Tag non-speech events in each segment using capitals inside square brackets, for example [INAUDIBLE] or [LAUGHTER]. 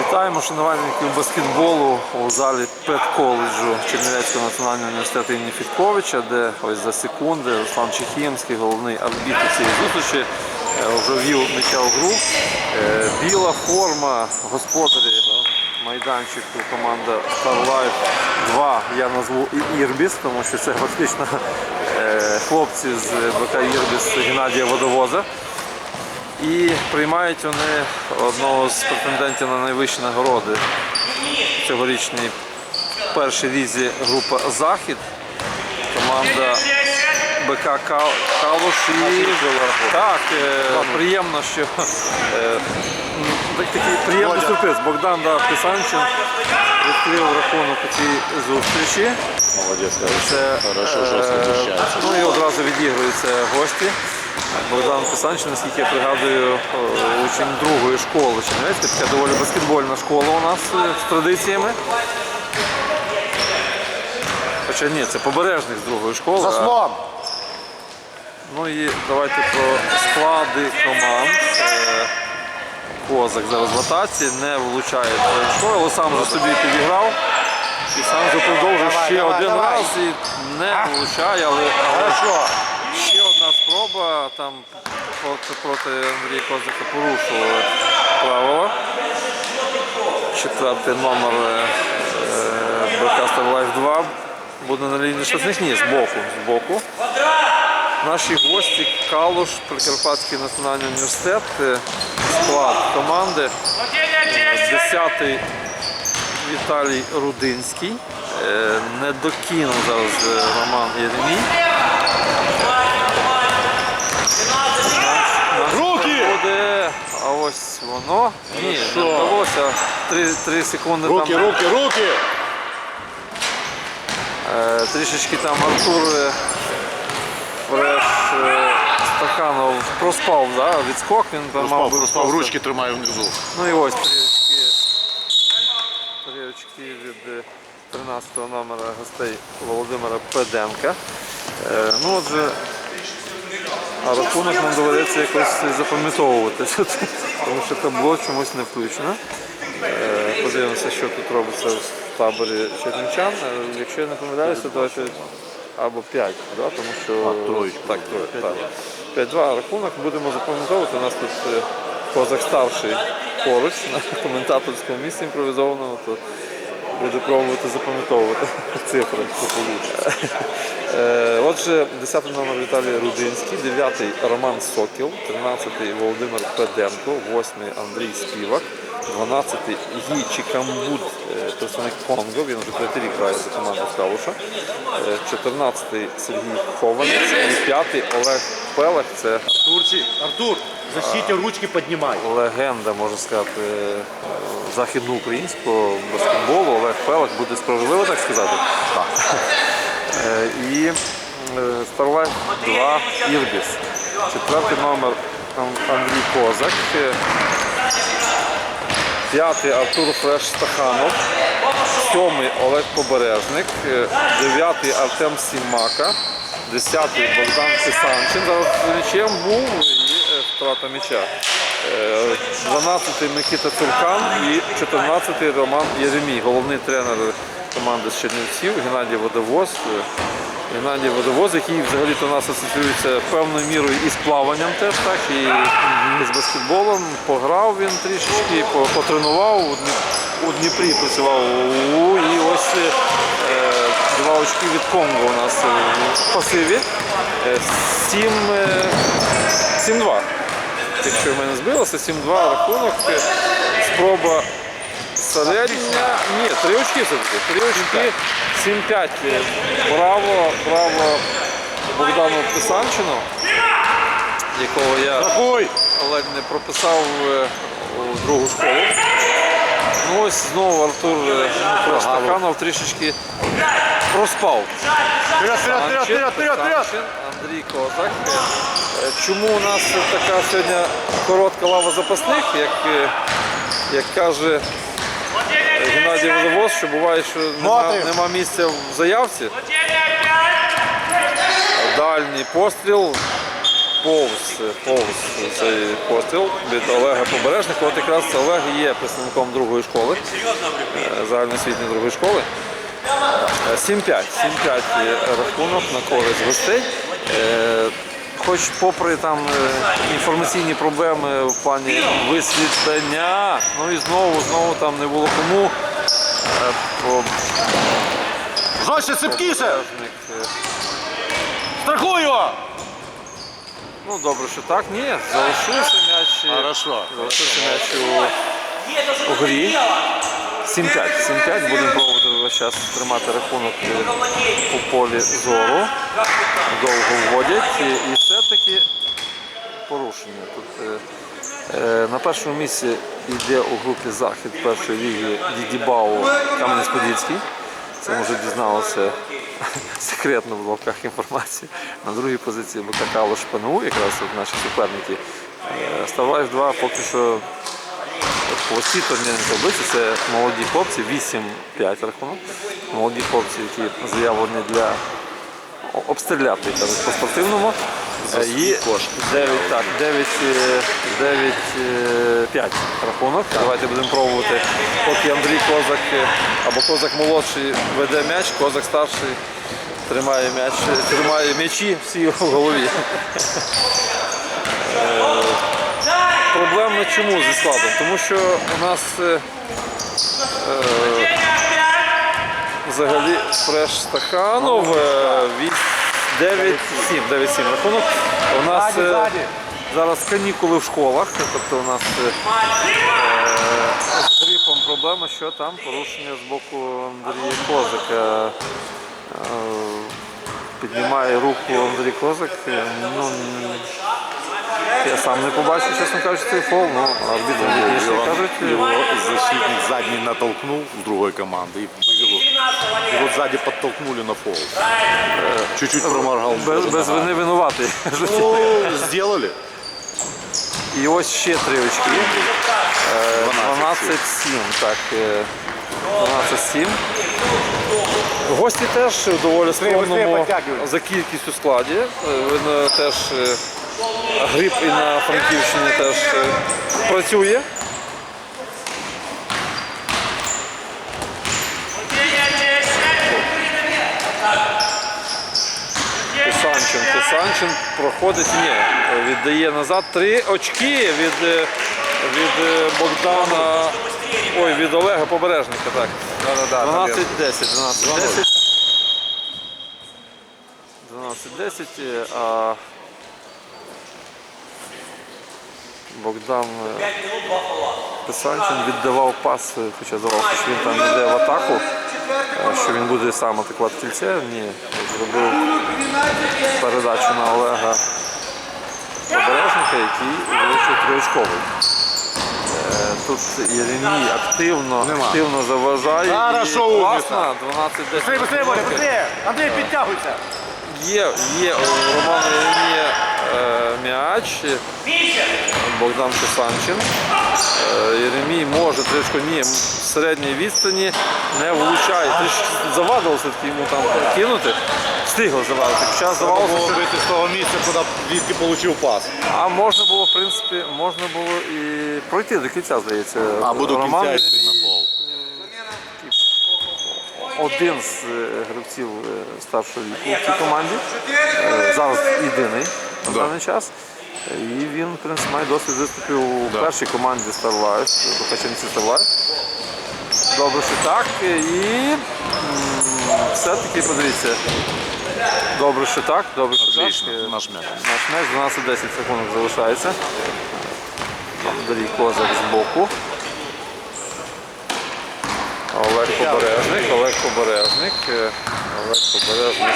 Вітаємо шанувальників баскетболу у залі педколеджу Чернівецького національного університету імені Фітковича, де ось за секунди Руслан Чехімський, головний арбітр цієї зустрічі, е, вже ввів м'яча у гру. Е, Біла форма господарі майданчику команда Starlife 2 я назву Ірбіс, тому що це фактично е, хлопці з БК Ірбіс Геннадія Водовоза. І приймають вони одного з претендентів на найвищі нагороди цьогорічній першій лізі група Захід. Команда БК Кал- Калуш. І так, е, приємно, що е, такий приємний сюрприз. Богдан да, Писанчин відкрив рахунок у цій зустрічі. Молодец, Це, Хорошо, е, жестко. Ну і одразу відігруються гості. Богдан Писанчин, наскільки я пригадую, е, учень другої школи Чернівецька, така доволі баскетбольна школа у нас е, з традиціями. Хоча ні, це побережник з другої школи. а- Заслон! Ну і давайте про склади команд. Е, Козак зараз в атаці, не влучає траєкторію, але сам вже собі підіграв. І сам вже продовжує ще давай, один давай. раз і не влучає, але, але Хорошо. Ще одна спроба там проти, Андрія Козака порушували правила. Четвертий номер е, е, БК Старлайф 2 буде на лінії штрафних. Ні, збоку. збоку. Наші гості Калуш, Прикарпатський національний університет, е, склад команди. 10-й Віталій Рудинський. Не докинув зараз Роман Єремій. Руки! Буде, а ось воно. Ні, не що? вдалося. Три, три секунди Руки, там. руки, руки! Е, Трішечки там Артур е, Фреш е, Стаханов проспав, да? відскок, він там мав би проспав, просто- ручки тримаю внизу. Ну і ось три очки, три очки від е, 13 номера гостей Володимира Педенка. Е, Ну отже, а рахунок нам доведеться якось запам'ятовувати, [LAUGHS] тому що табло чомусь не включено. Е, Подивимося, що тут робиться в таборі чернівчан. Е, Якщо я не помиляюся, давайте або 5, да? тому що так, троє, так. 5-2 рахунок будемо запам'ятовувати. У нас тут е, козак старший поруч на [LAUGHS] коментаторському місці імпровізованому, то буде пробувати запам'ятовувати цифри. Е, Отже, 10 номер Віталій Рудинський, 9 Роман Сокіл, 13 Володимир Педенко, 8 Андрій Співак, 12 Гі Чікамбуд, е, представник Конго, він вже третій рік грає за команду Скалуша, 14 Сергій Хованець і 5 Олег Пелех, це Артурчик, Артур, защите ручки поднимай. легенда, можна сказати, е, західноукраїнського баскетболу. Олег Пелех, буде справедливо так сказати? Так. Е, І е, Starlight 2 Ірбіс. Четвертий номер Андрій Козак. Е, П'ятий Артур Фреш Стаханов. Сьомий Олег Побережник. Е, Дев'ятий Артем Сімака. Десятий Богдан Писанчин. Зараз нічим був і е, втрата м'яча. Е, 12-й Микита Цуркан і 14-й Роман Єремій, головний тренер команди з Чернівців, Геннадій Водовоз. Е, Геннадій Водовоз, який взагалі у нас асоціюється певною мірою і з плаванням теж, так, і, і з баскетболом. Пограв він трішечки, по- потренував, у Дніпрі працював. У- І ось е, два очки від Конго у нас е, в пасиві. Е, сім, е, 7-2. Якщо в мене збилося, 7-2 рахунок. Е, Спроба середня. Ні, три очки все-таки. Три очки, 7-5. Е, Браво, браво Богдану Писанчину, якого я ледь не прописав е, у другу школу. Ну ось знову Артур е, Стаханов трішечки проспав. Писанчин, Андрій Козак. Е, Чому у нас така сьогодні коротка лава запасних, як, як каже Геннадій Водовоз, що буває, що нема, нема місця в заявці. Дальній постріл. повз, повз цей постріл від Олега Побережника. От якраз Олег є представником другої школи, е, загальноосвітньої другої школи. Е, 7-5. 7-5 рахунок на користь гостей. Хоч попри там е, інформаційні проблеми в плані висвітлення, ну і знову, знову там не було кому. Е, Жорстче, цепкіше! Побережник, е, Страхуй його! Ну добре, що так, ні, залишився м'яч. Хорошо. Залишився м'яч у, у грі. 7-5. 7-5 будемо пробувати весь тримати рахунок у полі зору. Довго вводять. І, все-таки порушення. Тут е, е, на першому місці йде у групі Захід першої ліги Дідібау Кам'янець-Подільський. Це ми вже дізналися [LAUGHS] секретно в лапках інформації. На другій позиції БК Калуш ПНУ, якраз от наші суперники. Е, Ставаєш 2 поки що по всій турнірній таблиці це молоді хлопці, 8-5 рахунок. Молоді хлопці, які заявлені для обстріляти кажуть, по-спортивному. Е, І 9, так, 9, 9, 5 рахунок. Давайте будемо пробувати. Поки Андрій Козак е, або Козак молодший веде м'яч, Козак старший тримає м'яч, тримає м'ячі всі в голові. Е, Проблемно чому зі складом? Тому що у нас е, е, взагалі Фреш Стаханов е, 9-7 9-7 рахунок. У нас е, зараз канікули в школах, тобто у нас е, е, з грипом проблема, що там порушення з боку Андрія Козака. Е, Піднімає руку Андрій Козак. е, Ну, я сам не побачив, чесно кажучи, цей фол, ну арбітр технічний кажуть. е, Его защитник задний натолкнул с другой команды и вывел. Его сзади подтолкнули на фол. Чуть-чуть проморгал. Без, без вини винуватий. Ну, сделали. І ось ще три очки. Е, 12-7. Так, е, 12-7. Гості теж в доволі быстрее скромному підтягують. за кількістю складі. Е, Видно, теж грип і на Франківщині теж е, працює. Писанчин. Писанчин проходить, ні, віддає назад три очки від, е, від е, Богдана, ой, від Олега Побережника, так. 12-10, 12-10. 12-10, е, а Богдан е, Писанчин віддавав пас, е, хоча здавалося, що він там йде в атаку, е, що він буде сам атакувати кільце. Ні, зробив передачу на Олега Побережника, який вилучив триочковий. Е, Тут Єремій активно, активно заважає. Хорошо, і умниця. класно, 12-10. Быстрее, быстрее, Боря, быстрее! Андрей, підтягуйся! Є, є у Романа Єремія е, м'яч. Богдан Писанчин. Е, Єремій може трішки ні, в середній відстані не влучає. Завадило все-таки йому там кинути. Встигло завадити. Хоча здавалося, Было що быть из того места, куда Витки получил пас. а можна було, в принципі, можна було і пройти до кінця, здається. А буду Роман кінця йти на фол. один з е, гравців е, старшої віку в цій команді. Зараз єдиний на даний час. І він, в принципі, має досвід виступів у Да. першій команді Star Life, у Хачинці Star Добре, що так. І все-таки подивіться. Добре, що так, добре, що Отлично, так. Наш мяч. Наш м'яч 12-10 секунд залишається. Андрій Козак з боку. Олег Побережник, Олег Побережник, е, Олег Побережник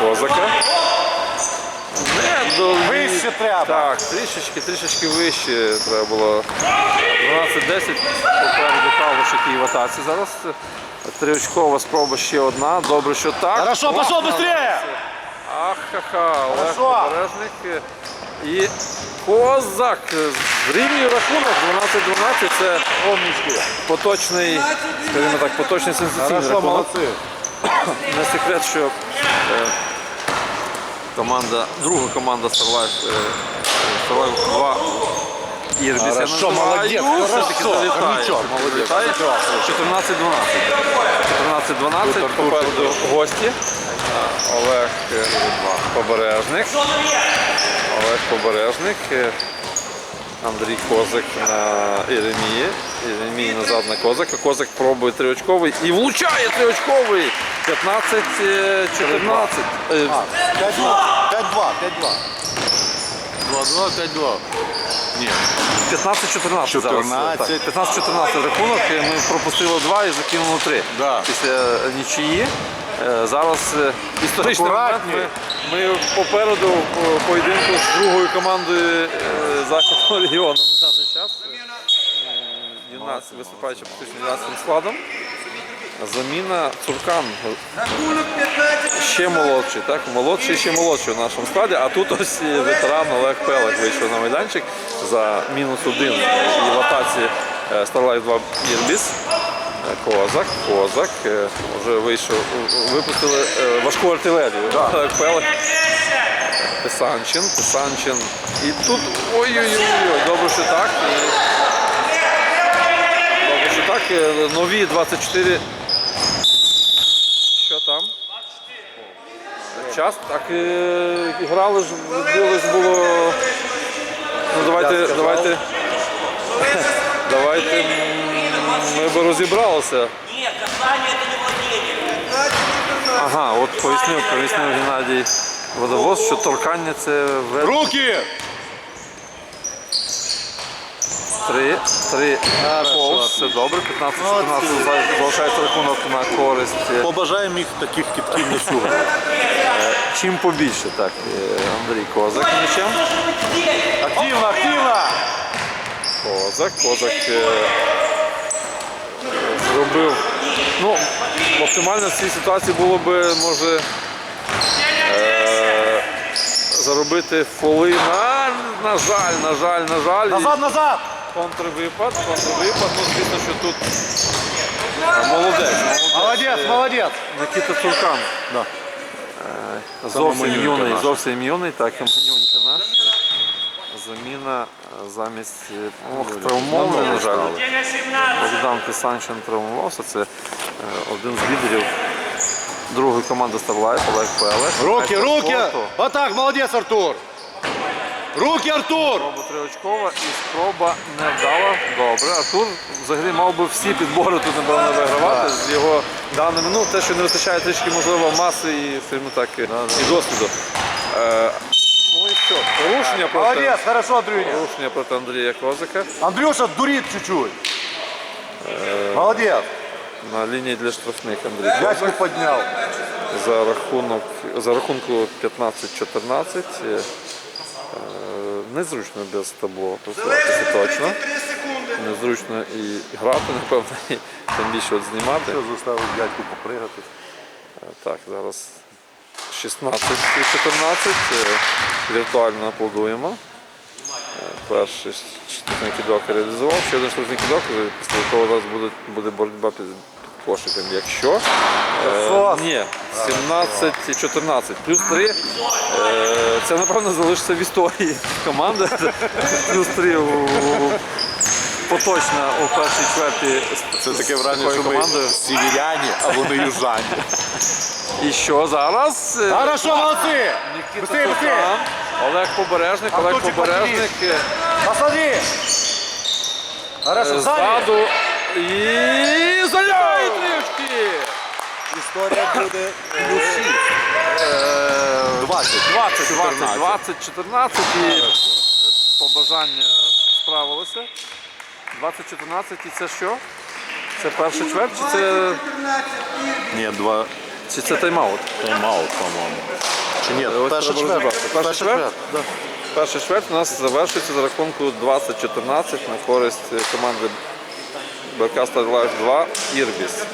Козака. Не до Вище треба. Так, трішечки, трішечки вище треба було. 12-10 попереду Калуш, який в атаці зараз. Триочкова спроба ще одна. Добре, що так. Хорошо, пошел Класно. быстрее! Ах, ха-ха, Олег Побережник. е, І Козак зрівнює рахунок 12-12. Це поточний, скажімо так, поточний сенсаційний Хорошо, рахунок. Не секрет, що е, Команда, друга команда Starlife, е, Starlife 2 Ірбіс. я Хорошо, називаю. молодець, Все-таки хорошо, молодець. Залітає. 14-12. 14-12. Попереду гості. Олег е, Побережник. Олег Побережник. Андрій Козак на Єремії. Єремій назад на Козака. Козак пробує триочковий і влучає триочковий. 15-14. Е, 5-2, 5-2, 5-2. 2-2, 5-2. Ні. 15-14 зараз. 14. 15-14 рахунок. Е, Ми пропустили два і закинули три. Да. Після нічиї. Е, Зараз е, історичний момент. Акуратні. Ми, ми попереду по поєдинку з другою командою е, західного регіону на даний час. Е, 11, виступаючи практично 11 складом. Заміна Цуркан. Ще молодший, так? Молодший, ще молодший в нашому складі. А тут ось ветеран Олег Пелик вийшов на майданчик за мінус один і в атаці е, Starlight 2 Ірбіс. Е, Козак, Козак. е, Вже вийшов, випустили важку артилерію. [LAUGHS] Олег Пелик. Писанчин, Писанчин. І тут ой-ой-ой, добре, що так. І... Добре, що так. Нові 24. Що там? Час так і грали ж, дивились, було. Ну давайте, давайте. Давайте ми би розібралися. Ні, касание это не владение. Ага, от пояснив, пояснив Геннадій Водовоз, що торкання це в Руки! Три, три Хорошо, все добре, 15-14 залишається рахунок на користь. е, Побажаємо їх таких китків не сюди. Чим побільше, так. е, Андрій Козак м'ячем. Активно, активно! Козак, Козак е, зробив. Ну, оптимально в цій ситуації було би, може, е, заробити фоли. На, на жаль, на жаль, на жаль. Назад, назад! Контрвипад, контрвипад. Ну, звісно, що тут молодець. молодець. Молодец, Е! Никита Туркан. Да. Е, Зовсім юний, зовсім юний, так, і Манюнька наш. Заміна е, замість е, ох, травмований, на жаль. Богдан Писанчин травмувався. Це один з лідерів другої команди Starlight, Олег Пелех. Руки, руки! спорту. Вот так, молодец, Артур! Руки, Артур! Спроба триочкова і спроба не вдала. Добре. Артур взагалі мав би всі підбори тут напевно вигравати з його даними. Ну, те, що не вистачає трішки, можливо, маси і, скажімо так, і досвіду. Е, ну і що? Порушення проти, Молодец, хорошо, Андрюня! порушення проти Андрія Козика Андрюша дурит чуть-чуть. Молодец! на лінії для штрафних Андрій Козак. Дядьку поднял. За рахунок за рахунку 15-14. Е, Незручно без табло працювати, це точно. Незручно і грати, напевно, і тим більше от знімати. Що заставив дядьку попригати? Е, Так, зараз 16 і 14. Е, Віртуально аплодуємо. Е, Перший штрафний кидок реалізував. Ще один штрафний кидок, і після якого зараз буде, буде боротьба кошиком. Якщо е, Сос. ні, 17 і 14 плюс 3. Е, це напевно залишиться в історії команди. [LAUGHS] Плюс 3 у, у, поточна у першій чверті. з- Це таке з враження, такою що ми командою. сівіряні, а вони южані. І що зараз? Е, Хорошо, молодцы! Нікіта Быстрее, быстрее! Туркан, Олег Побережник, Олег Артурчик, Побережник е, Посмотри! Хорошо, сзади! ззаду І трішки. Історія буде плюс 6. 20. 20, 20, 14. 20, 14 і побажання справилися. 20-14 і це що? Це перша чверть чи це, Ні, два чи це тайм-аут? тайм-аут, по-моєму. Чи ні, Ось перша треба чверть. розібратися. Перша чверть? Да. Перша чверть у нас завершується за рахунку 20-14 на користь команди БК Starlife 2 Ірбіс.